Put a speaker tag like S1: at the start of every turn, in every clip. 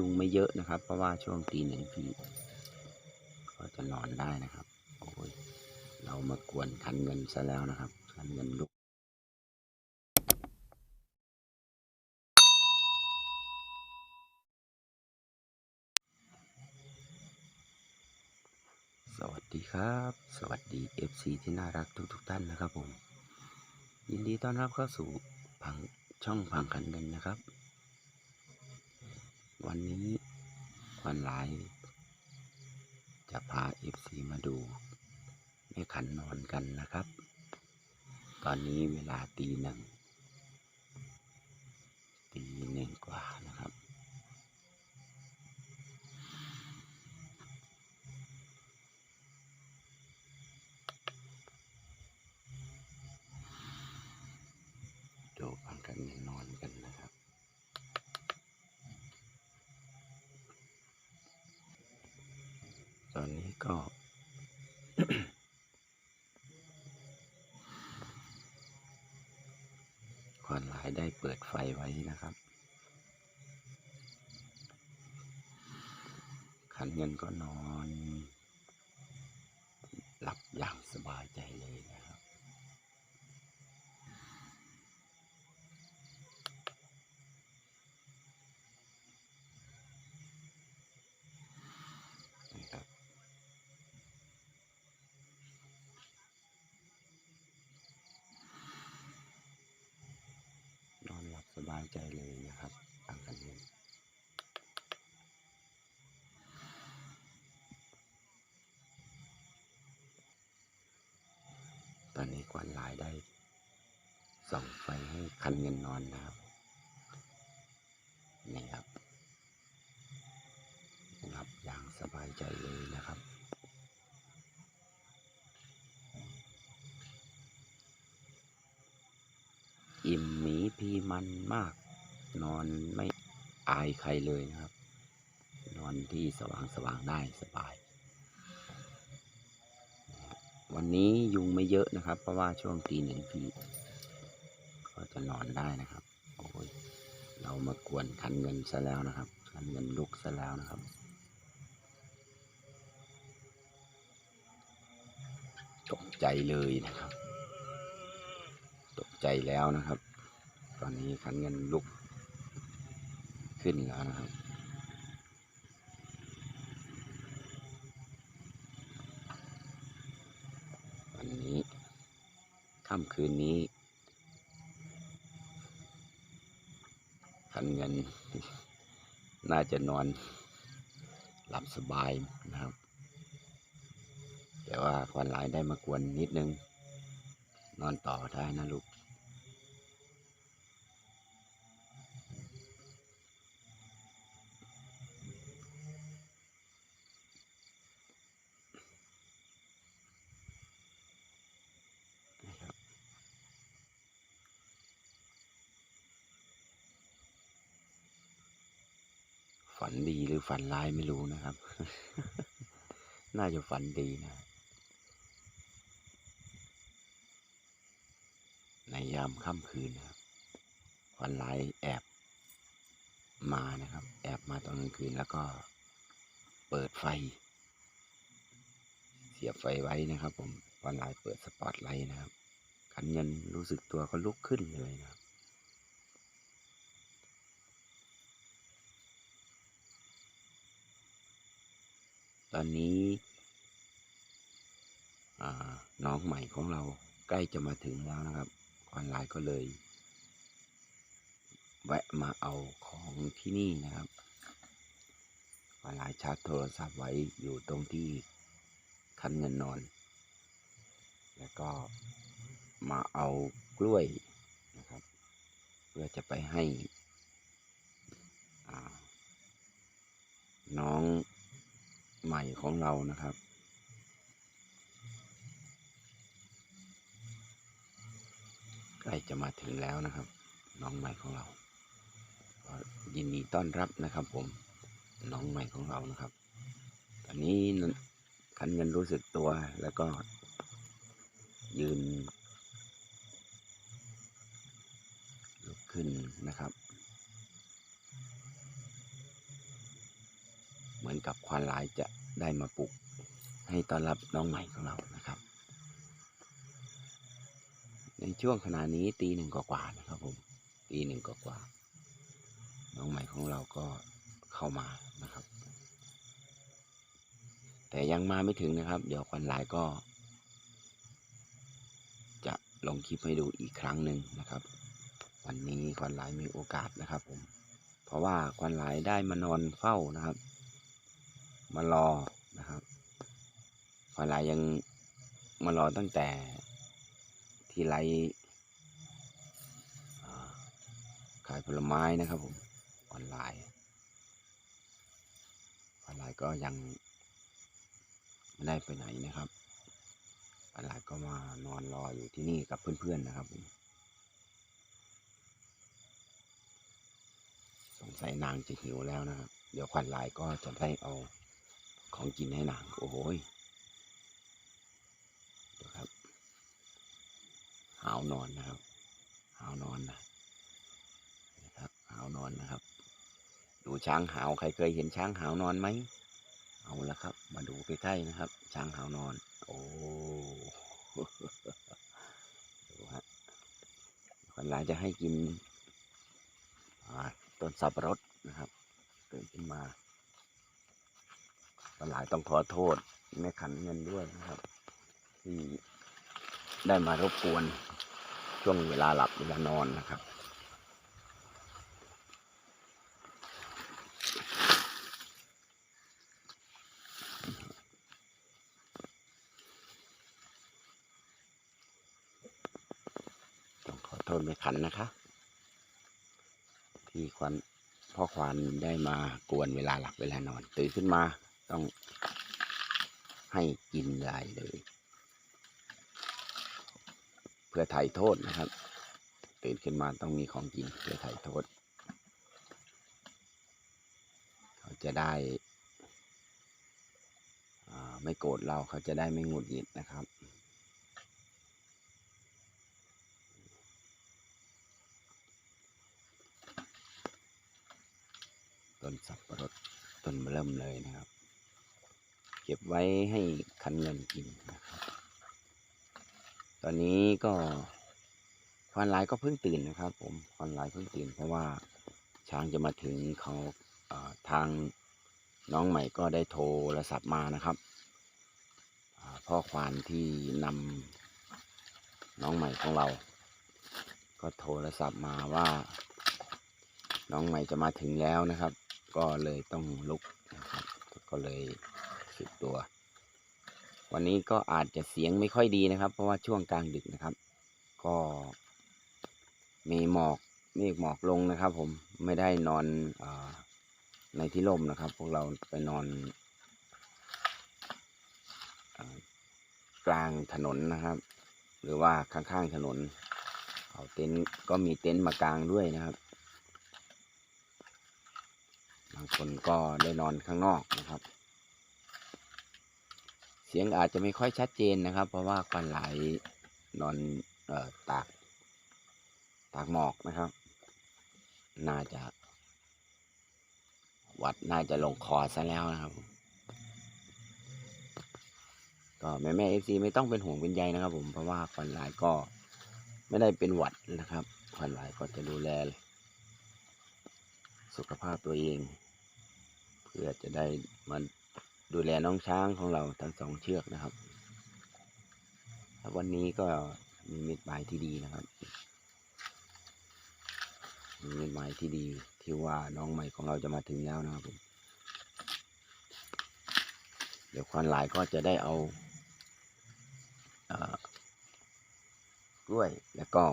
S1: ยุงไม่เยอะนะครับ เพราะว่าช่วงตีหนึ่งพี่ก็จะนอนได้นะครับ โอ้ย เรามากวนคันเงินซะแล้วนะครับ คันเงินลุกสวัสดีครับ สวัสดี FC ที่น่ารักทุกๆทท่านนะครับผม ยินดีต้อนรับเข้าสู่พังช่องพังขันเงินนะครับ วันนี้วันหลจะพา FC มาดูแม่ขันนอนกันนะครับ ตอนนี้เวลาตีหนึ่งตีหนึ่งกว่านะครับ ดูพังกันนอนนะครับ ต อนนี้ก็ ควันหลายได้เปิดไฟไว้นะครับ ขันเงินก็นอน หลับอย่างสบายใจเลยนะครับ บสบายใจเลยนะครับทางกันเงินตอนนี้กวนลายได้ส่องไฟให้คันเงินนอนนะครับนี่ครับหลับอย่างสบายใจเลยนะครับ อิ่มหมีพีมันมาก นอนไม่อายใครเลยนะครับ นอนที่สว่างสว่างๆได้สบาย วันนี้ยุงไม่เยอะนะครับ เพราะว่าช่วงตีหนึ่งพี่ก็จะนอนได้นะครับโอ้ยเรามากวนคันเงินซะแล้วนะครับคันเงินลุกซะแล้วนะครับตกใจเลยนะครับ ใจแล้วนะครับ ตอนนี้คันเงินลุกขึ้นแล้วนะครับวันนี้ค่ำคืนนี้คันเงินน่าจะนอนหลับสบายนะครับ แต่ว่าควันหลายได้มากวนนิดนึง นอนต่อได้นะลูก นดีหรือฝันร้ายไม่รู้นะครับ น่าจะฝันดีนะ ในยามค่ำคืนนะครับฝันร้ายแอบมานะครับ แอบมาตอนกลางคืนแล้วก็เปิดไฟ เสียบไฟไว้นะครับ ผมฝันร้ายเปิดสปอตไลท์นะครับขันเงินรู้สึกตัวก็ลุกขึ้นเลยนะครับ ตอนนี้น้องใหม่ของเราใกล้จะมาถึงแล้วนะครับ ออนไลน์ก็เลย แวะมาเอาของที่นี่นะครับ ออนไลน์ชาร์จโทรศัพท์ไว้อยู่ตรงที่คันเงินนอน แล้วก็มาเอากล้วยนะครับ เพื่อจะไปให้น้อง ใหม่ของเรานะครับ ใกล้จะมาถึงแล้วนะครับ น้องใหม่ของเรายินดีต้อนรับนะครับ ผมน้องใหม่ของเรานะครับ ตอนนี้คันเงินรู้สึกตัวแล้วก็ ยืนลุกขึ้นนะครับ มือนกับควานร้ายจะได้มาปลุกให้ต้อนรับน้องใหม่ของเรานะครับ ในช่วงขณะนี้ตีหนึ่งกว่าๆนะครับผมตีหนึ่งกว่าๆน้องใหม่ของเราก็เข้ามานะครับ แต่ยังมาไม่ถึงนะครับ เดี๋ยวควันลายก็ จะลงคลิปให้ดูอีกครั้งหนึ่งนะครับ วันนี้ควันลายมีโอกาสนะครับผมเพราะว่าควันลายได้มานอนเฝ้านะครับ มารอนะครับควันลายยังมารอตั้งแต่ที่ไรอ่ขายผลไม้นะครับผมออนไลน์ออนไลน์ก็ยังไม่ได้ไปไหนนะครับออนไลน์ก็มานอนรออยู่ที่นี่กับเพื่อนๆนะครับผมสงสัยนางจะหิวแล้วนะครับ เดี๋ยวควันลายก็จะได้เอา ของกินให้นาง โอ้โหเดี๋ยวครับ หาวนอนนะครับ หาวนอนนะนะครับ หาวนอนนะครับ ดูช้างหาว ใครเคยเห็นช้างหาวนอนไหม เอาละครับ มาดูใกล้ๆนะครับ ช้างหาวนอน โอ้ดูฮะคนร้ายจะให้กินต้นสับปะรดนะครับตื่นขึ้นมา คนร้ายต้องขอโทษแม่ขันเงินด้วยนะครับ ที่ได้มารบกวนช่วงเวลาหลับเวลานอนนะครับต้องขอโทษไม่ขันนะคะ ที่ควันพ่อควานได้มากวนเวลาหลับเวลานอนตื่นขึ้นมา ต้องให้กินใหญ่เลย เพื่อไถ่โทษนะครับ ตื่นขึ้นมาต้องมีของกินเพื่อไถ่โทษ เขาจะได้ไม่โกรธเราเขาจะได้ไม่หงุดหงิดนะครับต้นสับปะรดต้นเริ่มเลยนะครับ ก็บไว้ให้คันเงินกินนะครับตอนนี้ก็ควานลายก็เพิ่งตื่นนะครับ ผมควานลายเพิ่งตื่น เพราะว่าช้างจะมาถึงเขาเทางน้องใหม่ก็ได้โทรศัพท์มานะครับอ่าพ่อควานที่นำน้องใหม่ของเรา ก็โทรศัพท์มาว่า น้องใหม่จะมาถึงแล้วนะครับ ก็เลยต้องลุกนะครับ ก็เลย สุดตัว วันนี้ก็อาจจะเสียงไม่ค่อยดีนะครับ เพราะว่าช่วงกลางดึกนะครับ ก็มีหมอกเมฆหมอกลงนะครับ ผมไม่ได้นอนอในที่ร่มนะครับ พวกเราไปนอนอกลางถนนนะครับ หรือว่าข้างๆถนน เอาเต็นท์ก็มีเต็นท์มากางด้วยนะครับบางคนก็ได้นอนข้างนอกนะครับ เสียงอาจจะไม่ค่อยชัดเจนนะครับ เพราะว่าควันไหลนอนออตากตากหมอกนะครับ น่าจะวัดน่าจะลงคอซะแล้วนะครับ ก็แม่แม่เอฟซีไม่ต้องเป็นห่วงเป็นใยนะครับ ผมเพราะว่าควันไหลก็ไม่ได้เป็นหวัดนะครับควันไหลก็จะดูแลสุขภาพตัวเอง เพื่อจะได้มา ดูแลน้องช้างของเราทั้งสองเชือกนะครับ วันนี้ก็มีมิตรหมายที่ดีนะครับ มีมิตรหมายที่ดีที่ว่าน้องใหม่ของเราจะมาถึงแล้วนะครับผมเดี๋ยวควันหลายก็จะได้เอาอกล้วยแล้วก็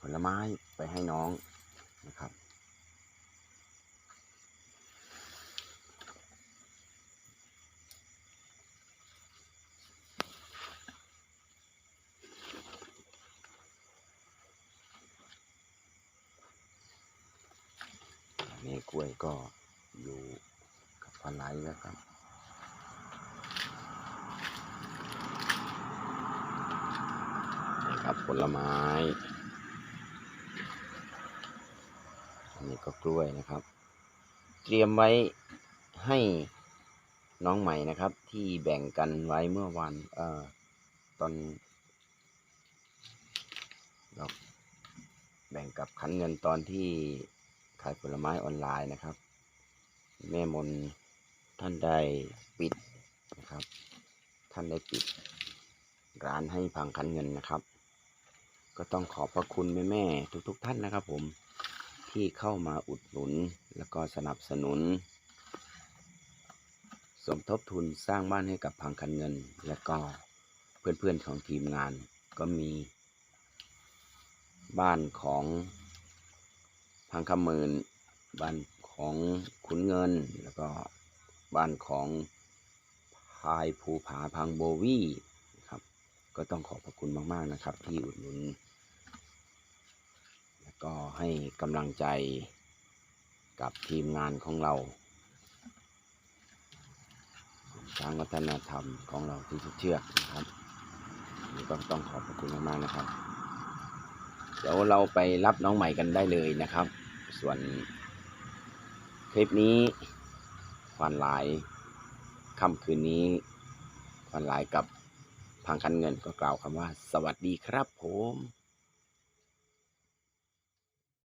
S1: ผลไม้ไปให้น้องนะครับ อันนี้กล้วยก็อยู่กับพันไลแล้วครับนี่ครับผลไม้ อันนี้ก็กล้วยนะครับ เตรียมไว้ให้น้องใหม่นะครับ ที่แบ่งกันไว้เมื่อวันเอ่อตอนเราแบ่งกับขันเงินตอนที่ ขายผลไม้ออนไลน์นะครับ แม่มนท่านได้ปิดนะครับ ท่านได้ปิด ร้านให้พังคันเงินนะครับ ก็ต้องขอบพระคุณแม่แม่ๆทุกๆทท่านนะครับ ผมที่เข้ามาอุดหนุนแล้วก็สนับสนุน สมทบทุนสร้างบ้านให้กับพังคันเงิน และก็เพื่อนๆของทีมงานก็มีบ้านของ พังคำหมื่นบ้านของขุนเงิน แล้วก็บ้านของพายภูผาพังโบวี่นะครับ ก็ต้องขอบพระคุณมาก ๆ นะครับ ที่อุดหนุน แล้วก็ให้กำลังใจกับทีมงานของเราทางวัฒนธรรมของเราที่เชือกนะครับนี่ก็ต้องขอบพระคุณมาก ๆ นะครับ เดี๋ยวเราไปรับน้องใหม่กันได้เลยนะครับ ส่วนคลิปนี้ควันหลายค่ำคืนนี้ควันหลายกับพังคันเงินก็กล่าวคำว่า สวัสดีครับผม